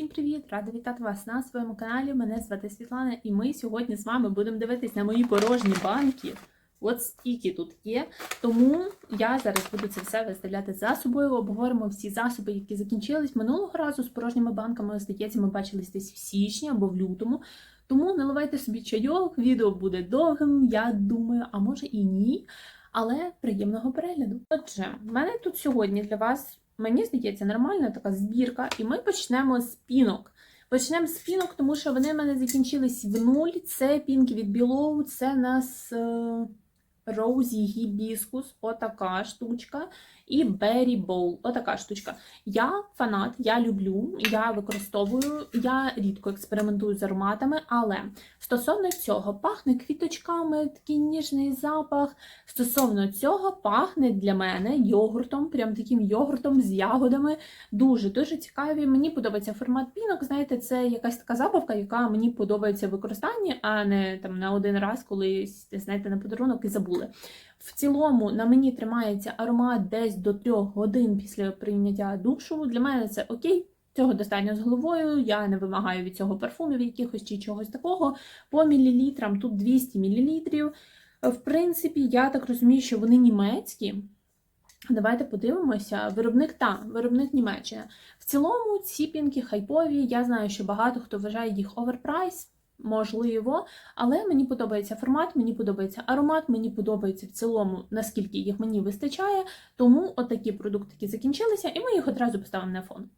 Всім привіт! Рада вітати вас на своєму каналі. Мене звати Світлана, і ми сьогодні з вами будемо дивитись на мої порожні банки. От стільки тут є. Тому я зараз буду це все виставляти за собою. Обговоримо всі засоби, які закінчились минулого разу з порожніми банками. Здається, ми бачились десь в січні або в лютому. Тому наливайте собі чайок, відео буде довгим, я думаю, а може і ні. Але приємного перегляду. Отже, в мене тут сьогодні для вас, мені здається, нормальна така збірка, і ми почнемо з пінок. Почнемо з пінок, тому що вони в мене закінчились в нуль. Це пінки від Білоу, це нас е, Роузі Гібіскус, отака штучка. І Berry Bowl, отака штучка. Я фанат, я люблю, я використовую, я рідко експериментую з ароматами, але стосовно цього пахне квіточками, такий ніжний запах. Стосовно цього пахне для мене йогуртом, прям таким йогуртом з ягодами. Дуже-дуже цікаві. Мені подобається формат пінок. Знаєте, це якась така забавка, яка мені подобається в використанні, а не там на один раз, коли знаєте, на подарунок і забули. В цілому на мені тримається аромат десь до 3 годин після прийняття душу. Для мене це окей. Цього достатньо з головою, я не вимагаю від цього парфумів якихось чи чогось такого. По мілілітрам тут 200 мл. В принципі, я так розумію, що вони німецькі. Давайте подивимося. Виробник та, виробник Німеччина. В цілому ці пінки хайпові. Я знаю, що багато хто вважає їх оверпрайс. Можливо, але мені подобається формат, мені подобається аромат, мені подобається в цілому, наскільки їх мені вистачає. Тому отакі продукти закінчилися, і ми їх одразу поставимо на фон.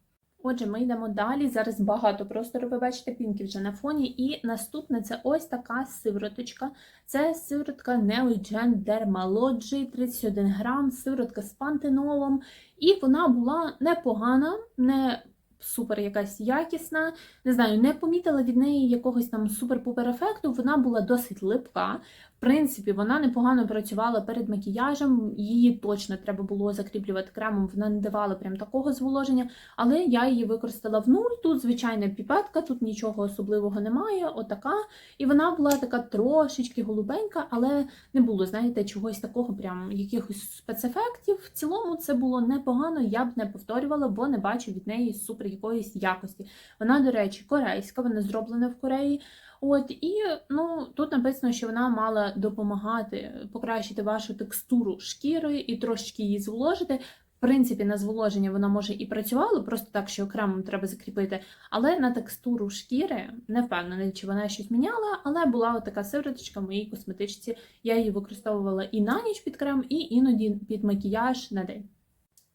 Отже, ми йдемо далі. Зараз багато простору, ви бачите, пінки вже на фоні. І наступне це ось така сивороточка. Це сиворотка Neogen Dermalogy, 31 грам, сиворотка з пантенолом. І вона була непогана, не супер якась якісна. Не знаю, не помітила від неї якогось там супер-пупер ефекту. Вона була досить липка. Принципі, вона непогано працювала перед макіяжем, її точно треба було закріплювати кремом, вона не давала прям такого зволоження, але я її використала в нуль. Тут звичайна піпетка, тут нічого особливого немає, отака. І вона була така трошечки голубенька, але не було, знаєте, чогось такого, прям якихось спецефектів. В цілому це було непогано, я б не повторювала, бо не бачу від неї супер якоїсь якості. Вона, до речі, корейська, вона зроблена в Кореї. От і ну тут написано, що вона мала допомагати покращити вашу текстуру шкіри і трошечки її зволожити. В принципі, на зволоження вона може і працювала, просто так, що окремо треба закріпити. Але на текстуру шкіри не впевнена, чи вона щось міняла, але була така сивороточка в моїй косметичці. Я її використовувала і на ніч під крем, і іноді під макіяж на день.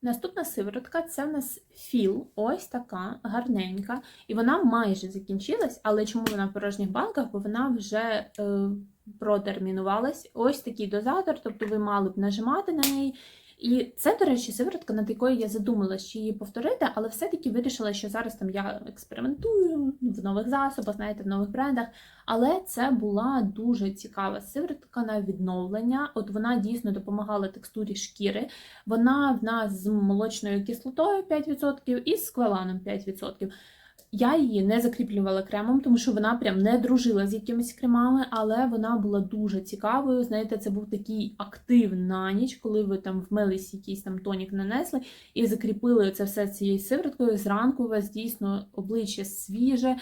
Наступна сиворотка це в нас філ, ось така гарненька. І вона майже закінчилась, але чому вона в порожніх банках? Бо вона вже е, протермінувалась. Ось такий дозатор, тобто ви мали б нажимати на неї. І це, до речі, сиворотка, над якою я задумалась, чи її повторити, але все-таки вирішила, що зараз там я експериментую в нових засобах, знаєте, в нових брендах. Але це була дуже цікава сиворотка на відновлення. От вона дійсно допомагала текстурі шкіри. Вона в нас з молочною кислотою 5% і з кваланом 5%. Я її не закріплювала кремом, тому що вона прям не дружила з якимись кремами, але вона була дуже цікавою. Знаєте, це був такий актив на ніч, коли ви там вмились якийсь там тонік нанесли і закріпили це все цією сивороткою. Зранку у вас дійсно обличчя свіже.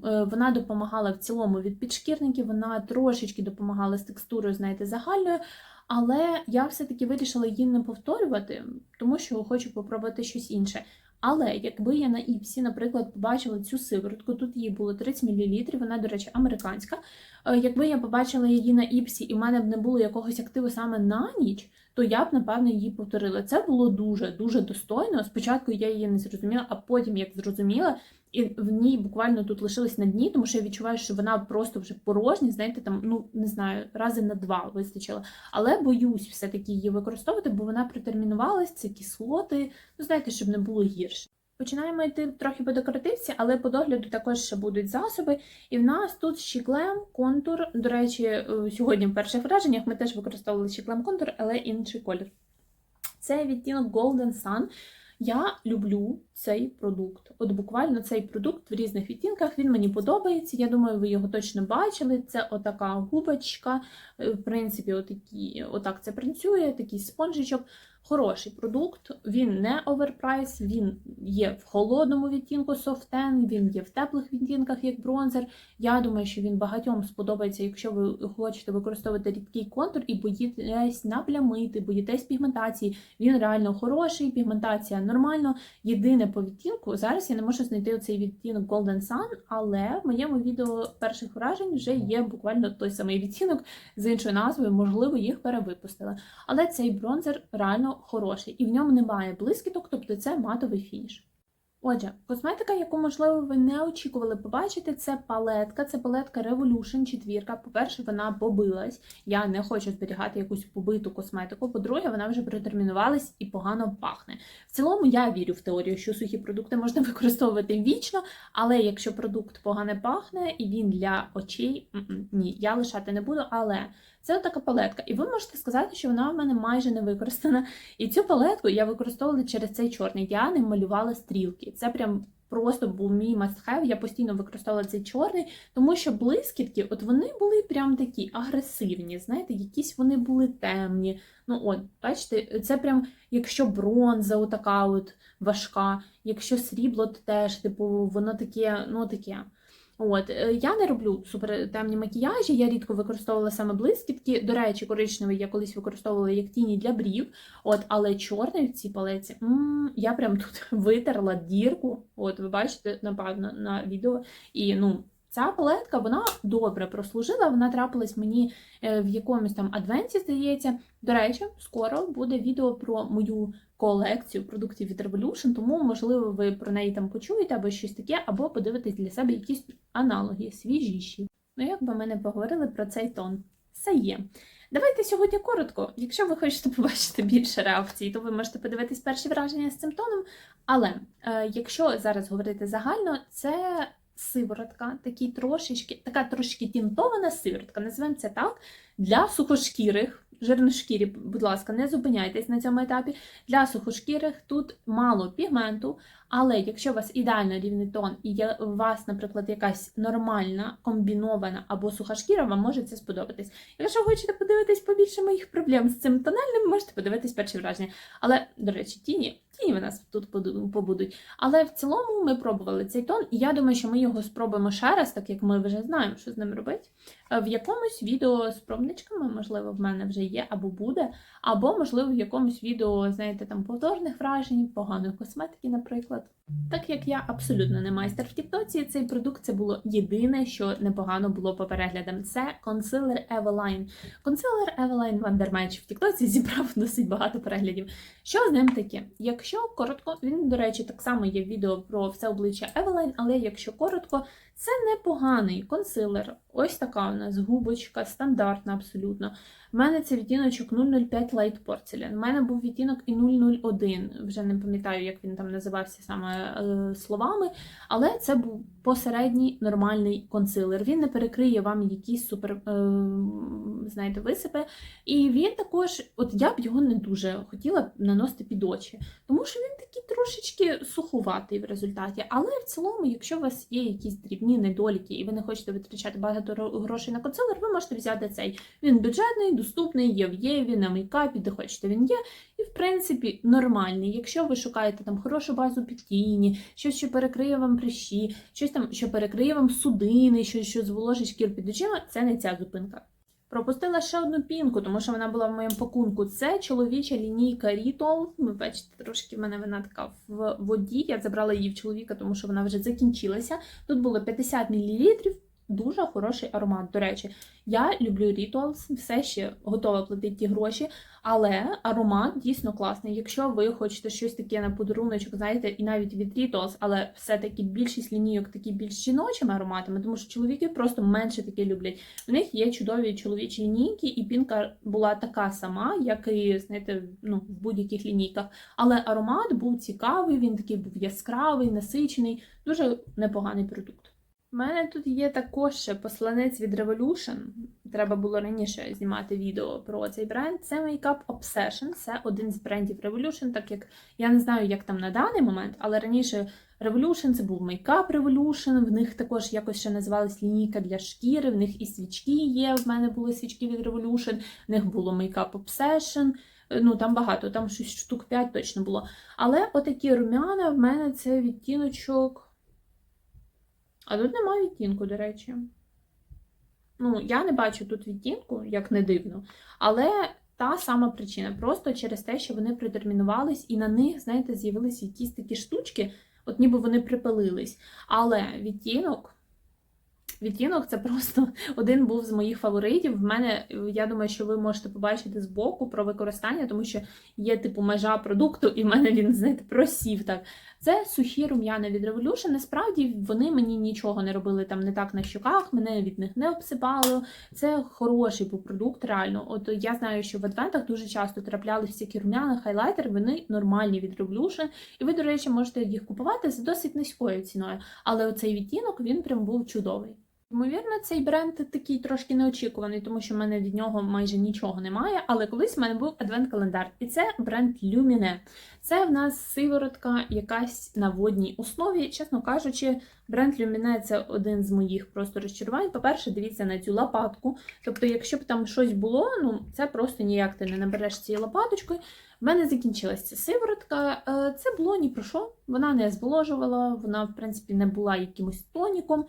Вона допомагала в цілому від підшкірників, вона трошечки допомагала з текстурою, знаєте, загальною. Але я все-таки вирішила її не повторювати, тому що хочу попробувати щось інше. Але якби я на Іпсі, наприклад, побачила цю сиворотку, тут її було 30 мл, вона, до речі, американська. Е, якби я побачила її на Іпсі і в мене б не було якогось активу саме на ніч, то я б, напевно, її повторила. Це було дуже-дуже достойно. Спочатку я її не зрозуміла, а потім, як зрозуміла, і в ній буквально тут лишилась на дні, тому що я відчуваю, що вона просто вже порожня, знаєте, там, ну не знаю, рази на два вистачило. Але боюсь все-таки її використовувати, бо вона протермінувалась, це кислоти, ну знаєте, щоб не було гірше. Починаємо йти трохи по декоративці, але по догляду також ще будуть засоби. І в нас тут щіклем, контур. До речі, е, сьогодні в перших враженнях ми теж використовували щіклем контур, але інший колір. Це відтінок Golden Sun. Я люблю цей продукт. От буквально цей продукт в різних відтінках він мені подобається. Я думаю, ви його точно бачили. Це отака губочка. Е, в принципі, отакі, отак це працює, такий спонжичок. Хороший продукт, він не оверпрайс, він є в холодному відтінку софтен, він є в теплих відтінках, як бронзер. Я думаю, що він багатьом сподобається, якщо ви хочете використовувати рідкий контур і боїтесь наплямити, боїтесь пігментації. Він реально хороший, пігментація нормально. Єдине по відтінку, зараз я не можу знайти оцей відтінок Golden Sun, але в моєму відео перших вражень вже є буквально той самий відтінок з іншою назвою, можливо, їх перевипустили. Але цей бронзер реально хороший, і в ньому немає блискіток, тобто це матовий фініш. Отже, косметика, яку, можливо, ви не очікували побачити, це палетка. Це палетка Revolution 4. По-перше, вона побилась. Я не хочу зберігати якусь побиту косметику. По-друге, вона вже протермінувалась і погано пахне. В цілому я вірю в теорію, що сухі продукти можна використовувати вічно, але якщо продукт погано пахне і він для очей, ні, я лишати не буду. Але це така палетка. І ви можете сказати, що вона в мене майже не використана. І цю палетку я використовувала через цей чорний. Я не малювала стрілки. Це прям просто був мій must-have. Я постійно використовувала цей чорний, тому що блискітки, от вони були прям такі агресивні. Знаєте, якісь вони були темні. Ну, от, бачите, це прям, якщо бронза, отака от важка, якщо срібло, то теж, типу, воно таке, ну таке. От е, я не роблю супер темні макіяжі, я рідко використовувала саме блискітки. До речі, коричневий я колись використовувала як тіні для брів. От, але чорний в цій палеці м я прям тут витерла дірку. От, ви бачите, напевно, на відео. І ну, ця палетка вона добре прослужила. Вона трапилась мені е, в якомусь там адвенті, здається. До речі, скоро буде відео про мою колекцію продуктів від Revolution, тому, можливо, ви про неї там почуєте або щось таке, або подивитесь для себе якісь аналоги, свіжіші. Ну, як би ми не поговорили про цей тон. Все є. Давайте сьогодні коротко. Якщо ви хочете побачити більше реакцій, то ви можете подивитись перші враження з цим тоном. Але е, якщо зараз говорити загально, це сиворотка, такий трошечки, така трошки тінтована сиворотка, називаємо це так, для сухошкірих. Жирношкірі, будь ласка, не зупиняйтесь на цьому етапі. Для сухошкірих тут мало пігменту, але якщо у вас ідеально рівний тон і є у вас, наприклад, якась нормальна, комбінована або суха шкіра, вам може це сподобатись. Якщо хочете подивитись побільше моїх проблем з цим тональним, можете подивитись перші враження. Але, до речі, тіні, тіні в нас тут побудуть. Але в цілому ми пробували цей тон, і я думаю, що ми його спробуємо ще раз, так як ми вже знаємо, що з ним робити. В якомусь відео з пробничками, можливо, в мене вже є або буде, або, можливо, в якомусь відео, знаєте, там повторних вражень, поганої косметики, наприклад. Так як я абсолютно не майстер в Тіктоці, цей продукт це було єдине, що непогано було по переглядам. Це консилер Eveline. Консилер Eveline Вандермеч в Тіктоці зібрав досить багато переглядів. Що з ним таке? Якщо коротко, він, до речі, так само є відео про все обличчя Eveline, але якщо коротко, це непоганий консилер. Ось така у нас губочка, стандартна абсолютно. У мене це відтіночок 005 Light Porcelain. У мене був відтінок і 001. Вже не пам'ятаю, як він там називався саме е, словами. Але це був посередній нормальний консилер. Він не перекриє вам якісь супер, е, знаєте, висипи. І він також, от я б його не дуже хотіла наносити під очі, тому що він такий трошечки сухуватий в результаті. Але в цілому, якщо у вас є якісь дрібні недоліки, і ви не хочете витрачати багато грошей на консилер, ви можете взяти цей. Він бюджетний, доступний, є в Єві, на мейкапі, де хочете він є. І, в принципі, нормальний. Якщо ви шукаєте там хорошу базу під тіні, щось, що перекриє вам прищі, щось там, що перекриє вам судини, щось, що зволожить шкір під очима, це не ця зупинка. Пропустила ще одну пінку, тому що вона була в моєму пакунку. Це чоловіча лінійка Ritual. Ви бачите, трошки в мене вона така в воді. Я забрала її в чоловіка, тому що вона вже закінчилася. Тут було 50 мл. Дуже хороший аромат. До речі, я люблю Rituals, все ще готова платити ті гроші, але аромат дійсно класний. Якщо ви хочете щось таке на подаруночок, знаєте, і навіть від Rituals, але все-таки більшість лінійок такі більш жіночими ароматами, тому що чоловіки просто менше таке люблять. У них є чудові чоловічі лінійки, і пінка була така сама, як і знаєте, ну, в будь-яких лінійках. Але аромат був цікавий, він такий був яскравий, насичений, дуже непоганий продукт. У мене тут є також посланець від Revolution. Треба було раніше знімати відео про цей бренд. Це Makeup Obsession, це один з брендів Revolution, так як я не знаю, як там на даний момент, але раніше Revolution це був Makeup Revolution, в них також якось ще називалась лінійка для шкіри, в них і свічки є. В мене були свічки від Revolution, в них було Makeup Obsession. Е, Ну, там багато, там щось штук 5 точно було. Але отакі румяна в мене це відтіночок. А тут немає відтінку, до речі. Ну, я не бачу тут відтінку, як не дивно. Але та сама причина. Просто через те, що вони протермінувались, і на них, знаєте, з'явилися якісь такі штучки, от ніби вони припалились. Але відтінок. Відтінок це просто один був з моїх фаворитів. В мене, я думаю, що ви можете побачити збоку про використання, тому що є типу межа продукту, і в мене він, знаєте, просів так. Це сухі рум'яна від Revolution. Насправді вони мені нічого не робили там не так на щоках, мене від них не обсипало. Це хороший був продукт, реально. От я знаю, що в адвентах дуже часто траплялися всякі рум'яна, хайлайтери, вони нормальні від Revolution. І ви, до речі, можете їх купувати за досить низькою ціною. Але оцей відтінок він прям був чудовий. Ймовірно, цей бренд такий трошки неочікуваний, тому що в мене від нього майже нічого немає. Але колись в мене був адвент-календар, і це бренд Lumine. Це в нас сиворотка якась на водній основі. Чесно кажучи, бренд Lumine це один з моїх просто розчарувань. По-перше, дивіться на цю лопатку. Тобто, якщо б там щось було, ну це просто ніяк ти не набереш цією лопаточкою. В мене закінчилася ця сиворотка. Е, Це було ні про що. Вона не зволожувала, вона, в принципі, не була якимось тоніком.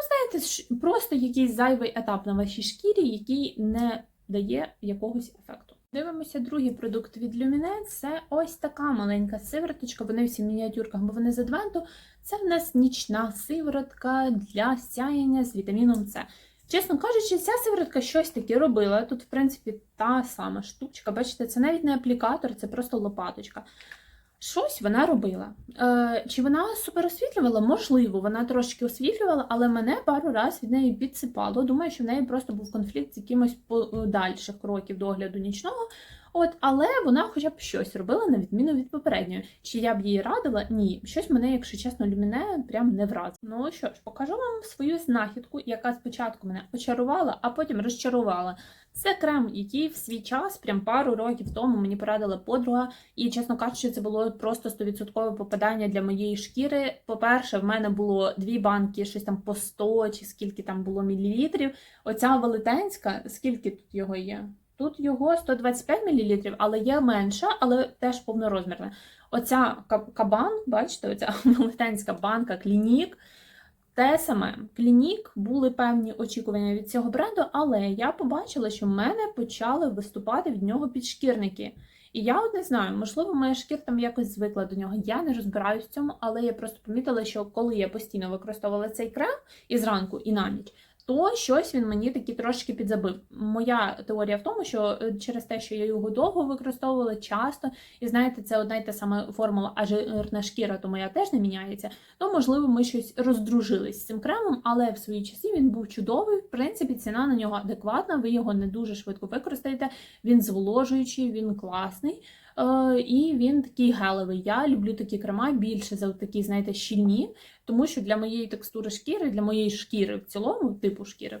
Ну, знаєте, просто якийсь зайвий етап на вашій шкірі, який не дає якогось ефекту. Дивимося другий продукт від Lumine. Це ось така маленька сивороточка. Вони всі в мініатюрках, бо вони з адвенту. Це в нас нічна сиворотка для сяєння з вітаміном С. Чесно кажучи, ця сиворотка щось таке робила. Тут, в принципі, та сама штучка. Бачите, це навіть не аплікатор, це просто лопаточка. Щось вона робила. Е, чи вона супер освітлювала? Можливо, вона трошки освітлювала, але мене пару разів від неї підсипало. Думаю, що в неї просто був конфлікт з якимось подальших кроків догляду нічного. От, але вона хоча б щось робила на відміну від попередньої. Чи я б її радила? Ні. Щось мене, якщо чесно, люміне прям не вразило. Ну що ж, покажу вам свою знахідку, яка спочатку мене очарувала, а потім розчарувала. Це крем, який в свій час, прям пару років тому, мені порадила подруга, і, чесно кажучи, це було просто 100% попадання для моєї шкіри. По-перше, в мене було дві банки, щось там по 100 чи скільки там було мілілітрів. Оця велетенська, скільки тут його є? Тут його 125 мл, але є менша, але теж повнорозмірна. Оця ка- кабан, бачите, оця велетенська банка клінік. Те саме, клінік були певні очікування від цього бренду, але я побачила, що в мене почали виступати від нього підшкірники. І я от не знаю, можливо, моя шкіра там якось звикла до нього. Я не розбираюсь в цьому, але я просто помітила, що коли я постійно використовувала цей крем і зранку, і на ніч, то щось він мені таки трошки підзабив. Моя теорія в тому, що е, через те, що я його довго використовувала часто, і знаєте, це одна й та сама формула, а жирна шкіра, то моя теж не міняється. То можливо ми щось роздружились з цим кремом, але в свої часи він був чудовий. В принципі, ціна на нього адекватна. Ви його не дуже швидко використаєте. Він зволожуючий, він класний. Е, і він такий гелевий. Я люблю такі крема більше за такі, знаєте, щільні, тому що для моєї текстури шкіри, для моєї шкіри в цілому, типу шкіри,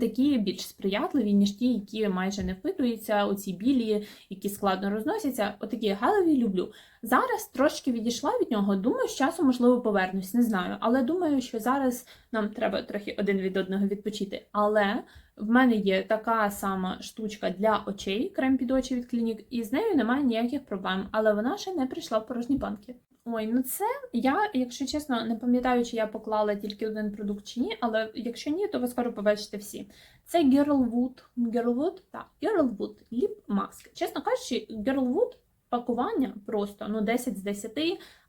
такі більш сприятливі, ніж ті, які майже не впитуються, оці білі, які складно розносяться. Отакі гелеві люблю. Зараз трошки відійшла від нього. Думаю, з часом, можливо, повернусь, не знаю. Але думаю, що зараз нам треба трохи один від одного відпочити. Але в мене є така сама штучка для очей, крем під очі від клінік, і з нею немає ніяких проблем, але вона ще не прийшла в порожні банки. Ой, ну це я, якщо чесно, не пам'ятаю, чи я поклала тільки один продукт чи ні, але якщо ні, то ви скоро побачите всі. Це Girlwood. Girlwood? Так, Girlwood Lip Mask. Чесно кажучи, Girlwood пакування просто ну 10 з 10,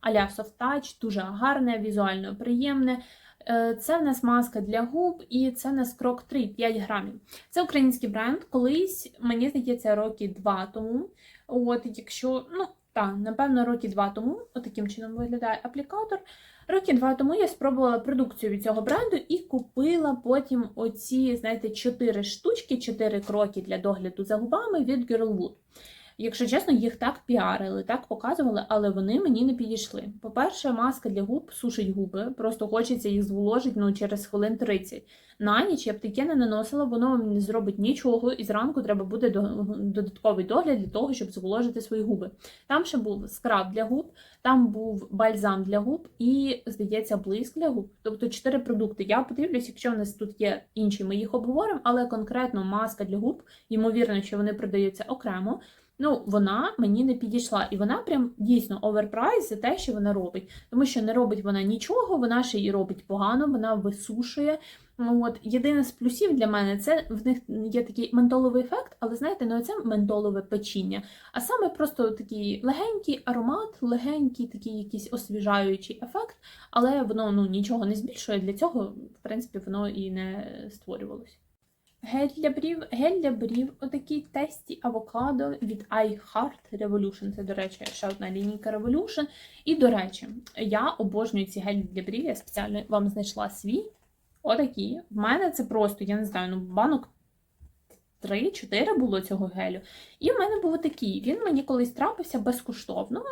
аля soft touch, дуже гарне, візуально приємне. Е, Це в нас маска для губ, і це в нас крок 3, 5 грамів. Це український бренд. Колись, мені здається, роки два тому. От, якщо, ну, так, напевно, роки два тому, отаким чином виглядає аплікатор. Роки два тому я спробувала продукцію від цього бренду і купила потім оці, знаєте, чотири штучки, чотири кроки для догляду за губами від Girlwood. Якщо чесно, їх так піарили, так показували, але вони мені не підійшли. По-перше, маска для губ сушить губи, просто хочеться їх зволожити ну, через хвилин 30. На ніч я б таке не наносила, воно вам не зробить нічого, і зранку треба буде додатковий догляд для того, щоб зволожити свої губи. Там ще був скраб для губ, там був бальзам для губ і, здається, блиск для губ. Тобто чотири продукти. Я подивлюсь, якщо в нас тут є інші, ми їх обговоримо, але конкретно маска для губ, ймовірно, що вони продаються окремо. Ну, вона мені не підійшла, і вона прям дійсно оверпрайс за те, що вона робить. Тому що не робить вона нічого, вона ще й робить погано, вона висушує. Ну, От єдине з плюсів для мене це в них є такий ментоловий ефект, але знаєте, не оце ментолове печіння, а саме просто такий легенький аромат, легенький такий якийсь освіжаючий ефект, але воно ну нічого не збільшує. Для цього, в принципі, воно і не створювалося. Гель для брів, гель для брів, отакий тесті авокадо від iHeart Revolution. Це, до речі, ще одна лінійка Revolution. І, до речі, я обожнюю ці гелі для брів. Я спеціально вам знайшла свій. Отакі. В мене це просто, я не знаю, ну банок 3-4 було цього гелю. І в мене був такий. Він мені колись трапився безкоштовно.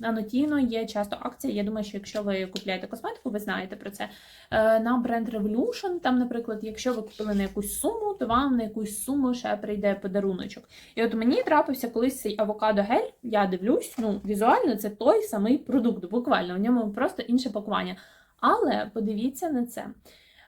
На є часто акція. Я думаю, що якщо ви купляєте косметику, ви знаєте про це. Е, На бренд Revolution, там, наприклад, якщо ви купили на якусь суму, то вам на якусь суму ще прийде подаруночок. І от мені трапився колись цей авокадо-гель, я дивлюсь, ну, візуально це той самий продукт, буквально, в ньому просто інше пакування. Але подивіться на це.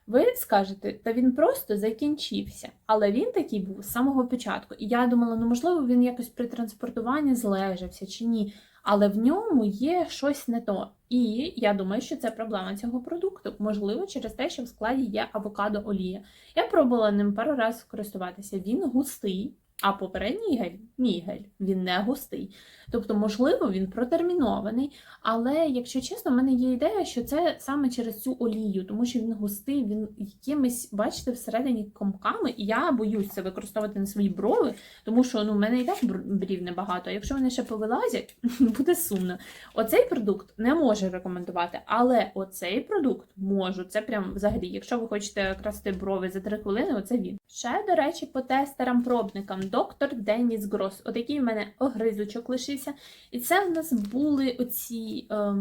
Ви скажете, та він просто закінчився, але він такий був з самого початку. І я думала, ну можливо, він якось при транспортуванні злежався чи ні. Але в ньому є щось не то. І я думаю, що це проблема цього продукту. Можливо, через те, що в складі є авокадо олія. Я пробувала ним пару разів користуватися. Він густий, а попередній гель мій гель, він не густий. Тобто, можливо, він протермінований. Але, якщо чесно, в мене є ідея, що це саме через цю олію, тому що він густий, він якимись, бачите, всередині комками. І я боюсь це використовувати на свої брови, тому що ну, в мене і так брів небагато. А якщо вони ще повилазять, буде сумно. Оцей продукт не можу рекомендувати, але оцей продукт можу. Це прям взагалі, якщо ви хочете красти брови за 3 хвилини, оце він. Ще, до речі, по тестерам-пробникам доктор Деніс Грос. Отакий в мене огризочок лишився. І це в нас були оці е,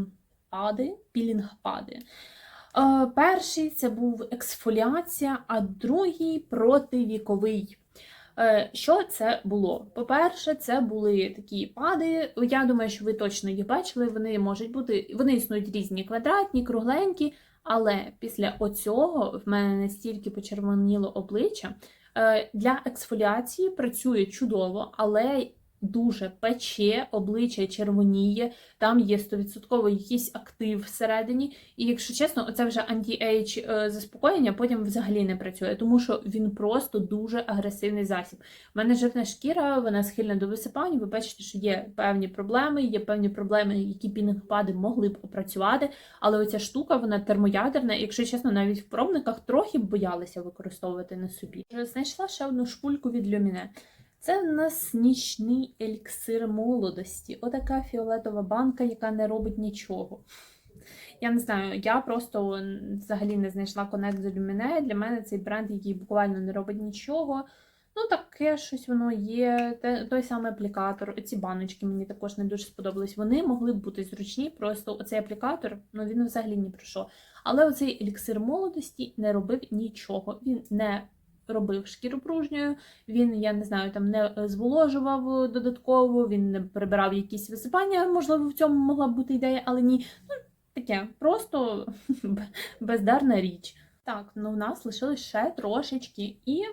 пади, пілінг-пади. Е, перший це був ексфоліація, а другий противіковий. Е, Що це було? По-перше, це були такі пади. Я думаю, що ви точно їх бачили. Вони можуть бути, вони існують різні квадратні, кругленькі, але після оцього в мене настільки почервоніло обличчя. Е, Для ексфоліації працює чудово, але дуже пече, обличчя червоніє, там є 100% якийсь актив всередині. І якщо чесно, оце вже анті-ейдж е, заспокоєння потім взагалі не працює, тому що він просто дуже агресивний засіб. У мене жирна шкіра, вона схильна до висипань. Ви бачите, що є певні проблеми, є певні проблеми, які пінгпади могли б опрацювати. Але оця штука, вона термоядерна, якщо чесно, навіть в пробниках трохи б боялися використовувати на собі. Знайшла ще одну шпульку від Люміне. Це в нас нічний еліксир молодості. Отака фіолетова банка, яка не робить нічого. Я не знаю, я просто взагалі не знайшла конект до Люміне. Для мене цей бренд, який буквально не робить нічого. Ну, таке щось воно є. Той самий аплікатор. Ці баночки мені також не дуже сподобались. Вони могли б бути зручні, просто оцей аплікатор, ну він взагалі ні про що. Але оцей еліксир молодості не робив нічого. Він не робив шкіру пружньою, він, я не знаю, там не зволожував додатково, він не прибирав якісь висипання, можливо, в цьому могла б бути ідея, але ні. Ну, таке, просто бездарна річ. Так, ну в нас лишилось ще трошечки, і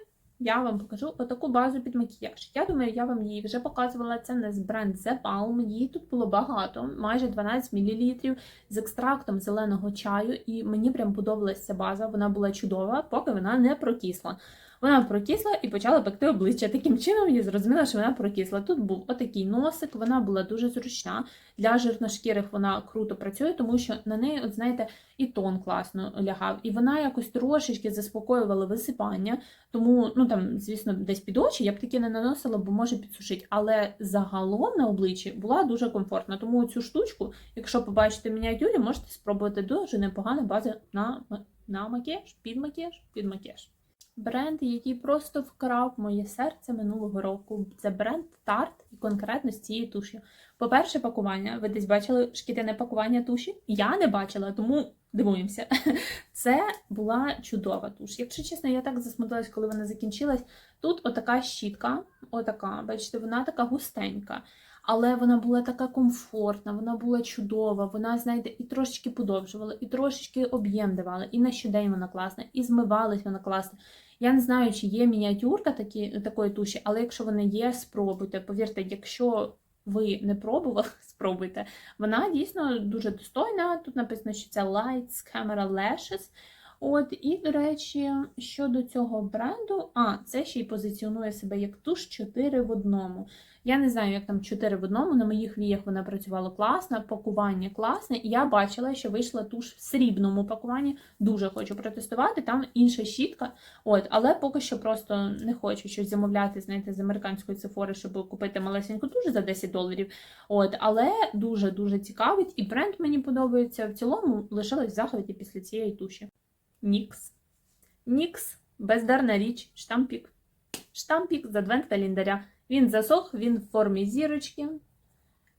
я вам покажу отаку базу під макіяж. Я думаю, я вам її вже показувала. Це не з бренд The Palm. Її тут було багато, майже 12 мл з екстрактом зеленого чаю, і мені прям подобалася ця база. Вона була чудова, поки вона не прокисла. Вона прокисла і почала пекти обличчя. Таким чином я зрозуміла, що вона прокисла. Тут був отакий носик, вона була дуже зручна. Для жирношкірих вона круто працює, тому що на неї, от знаєте, і тон класно лягав. І вона якось трошечки заспокоювала висипання. Тому, ну там, звісно, десь під очі я б таки не наносила, бо може підсушити. Але загалом на обличчі була дуже комфортна. Тому цю штучку, якщо побачите мініатюрі, можете спробувати дуже непогана база на, на макіяж, під макіяж, під макіяж. Бренд, який просто вкрав моє серце минулого року. Це бренд Tarte і конкретно з цією туш'ю. По-перше, пакування. Ви десь бачили шкідине пакування туші? Я не бачила, тому дивуємося. Це була чудова туш. Якщо чесно, я так засмутилась, коли вона закінчилась. Тут отака щітка, отака, бачите, вона така густенька. Але вона була така комфортна, вона була чудова, вона, знаєте, і трошечки подовжувала, і трошечки об'єм давала, і на щодень вона класна, і змивалась вона класна. Я не знаю, чи є мініатюрка такі, такої туші, але якщо вона є, спробуйте. Повірте, якщо ви не пробували, спробуйте. Вона дійсно дуже достойна. Тут написано, що це Lights Camera Lashes. От, і, до речі, щодо цього бренду, а, це ще й позиціонує себе як туш 4 в одному. Я не знаю, як там 4 в одному. На моїх віях вона працювала класно, пакування класне. І я бачила, що вийшла туш в срібному пакуванні. Дуже хочу протестувати. Там інша щітка. От, але поки що просто не хочу щось замовляти, знаєте, з американської цифори, щоб купити малесеньку туш за 10 доларів. От, але дуже дуже цікавить, і бренд мені подобається. В цілому лишилась в захваті після цієї туші. Нікс. Нікс, бездарна річ, штампік. Штампік з адвент календаря. Він засох, він в формі зірочки.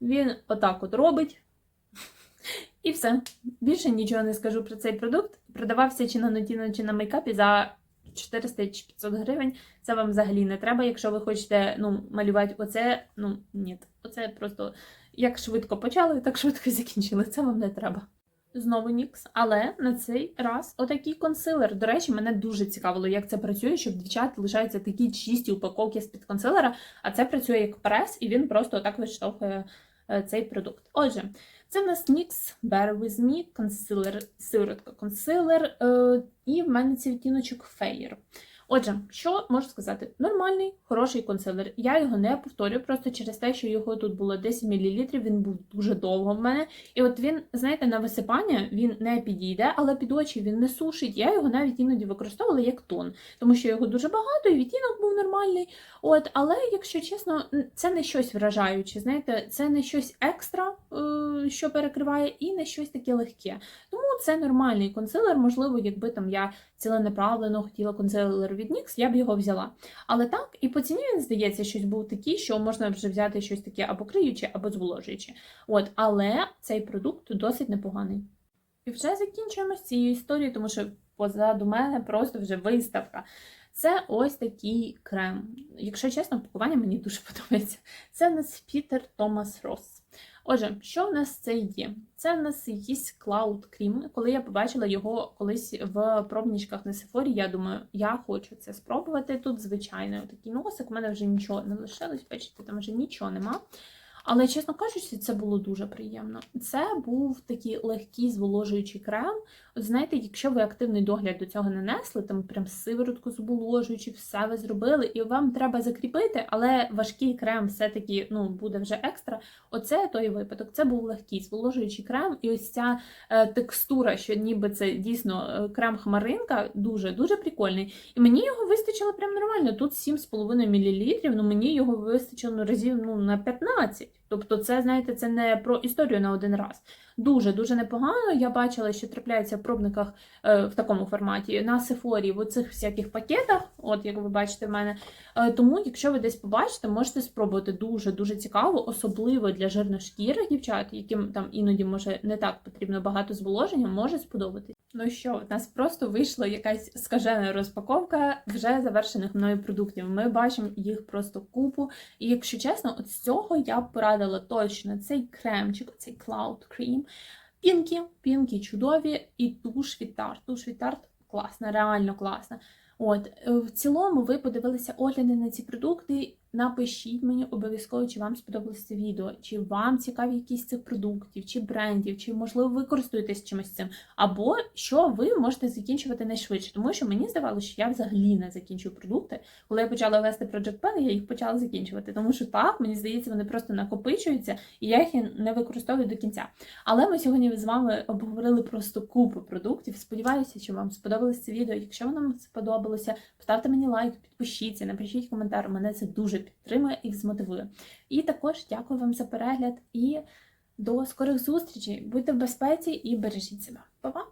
Він отак от робить. І все. Більше нічого не скажу про цей продукт. Продавався чи на нотіно, чи на мейкапі за 400 чи 500 гривень. Це вам взагалі не треба. Якщо ви хочете ну, малювати оце, ну ні. Оце просто як швидко почали, так швидко закінчили. Це вам не треба. Знову Нікс, але на цей раз отакий консилер. До речі, мене дуже цікавило, як це працює, щоб дівчат лишаються такі чисті упаковки з-під консилера, а це працює як прес, і він просто отак виштовхує е, цей продукт. Отже, це в нас NYX Bear With Me консилер, сиворотка консилер, е, і в мене це відтіночок Fair. Отже, що можу сказати? Нормальний, хороший консилер. Я його не повторюю, просто через те, що його тут було 10 мл, він був дуже довго в мене. І от він, знаєте, на висипання він не підійде, але під очі він не сушить. Я його навіть іноді використовувала як тон, тому що його дуже багато, і відтінок був нормальний. От, але, якщо чесно, це не щось вражаюче. Знаєте, це не щось екстра, е, що перекриває, і не щось таке легке. Тому це нормальний консилер. Можливо, якби там я ціленаправлено хотіла консилер від NYX, я б його взяла. Але так, і по ціні він здається, щось був такий, що можна вже взяти щось таке або криюче, або зволожуюче. От, але цей продукт досить непоганий. І вже закінчуємо з цією історією, тому що позаду мене просто вже виставка. Це ось такий крем. Якщо чесно, пакування мені дуже подобається. Це в нас Пітер Томас Росс. Отже, що в нас це є? Це в нас якийсь клауд крім. Коли я побачила його колись в пробничках на Сефорі, я думаю, я хочу це спробувати. Тут, звичайно, такий носик, у мене вже нічого не лишилось, бачите, там вже нічого нема. Але, чесно кажучи, це було дуже приємно. Це був такий легкий зволожуючий крем. От знаєте, якщо ви активний догляд до цього не несли, там прям сиворотку зволожуючи, все ви зробили, і вам треба закріпити, але важкий крем все-таки ну, буде вже екстра. Оце той випадок. Це був легкий зволожуючий крем, і ось ця е, текстура, що ніби це дійсно е, крем-хмаринка, дуже-дуже прикольний. І мені його вистачило прям нормально. Тут 7,5 мл, ну мені його вистачило ну, разів ну, на 15. Тобто, це, знаєте, це не про історію на один раз. Дуже-дуже непогано. Я бачила, що трапляється в пробниках е, в такому форматі на сефорі в оцих всяких пакетах, от як ви бачите в мене. Е, тому, якщо ви десь побачите, можете спробувати дуже-дуже цікаво, особливо для жирношкірих дівчат, яким там іноді може не так потрібно багато зволоження, може сподобатись. Ну що, в нас просто вийшла якась скажена розпаковка вже завершених мною продуктів. Ми бачимо їх просто купу. І якщо чесно, от з цього я б порадила точно цей кремчик, цей Cloud Cream. Пінкі, пінки чудові, і туш від Тарт. Туш від Тарт класна, реально класна. От, е, в цілому, ви подивилися огляди на ці продукти. Напишіть мені обов'язково, чи вам сподобалося це відео, чи вам цікаві якісь цих продуктів, чи брендів, чи можливо ви користуєтесь чимось цим, або що ви можете закінчувати найшвидше, тому що мені здавалося, що я взагалі не закінчую продукти. Коли я почала вести Project Pen, я їх почала закінчувати, тому що так, мені здається, вони просто накопичуються, і я їх не використовую до кінця. Але ми сьогодні з вами обговорили просто купу продуктів. Сподіваюся, що вам сподобалось це відео. Якщо воно вам сподобалося, поставте мені лайк, підпишіться, напишіть коментар. Мене це дуже підтримує і змотивує. І також дякую вам за перегляд і до скорих зустрічей. Будьте в безпеці і бережіть себе. Па-па!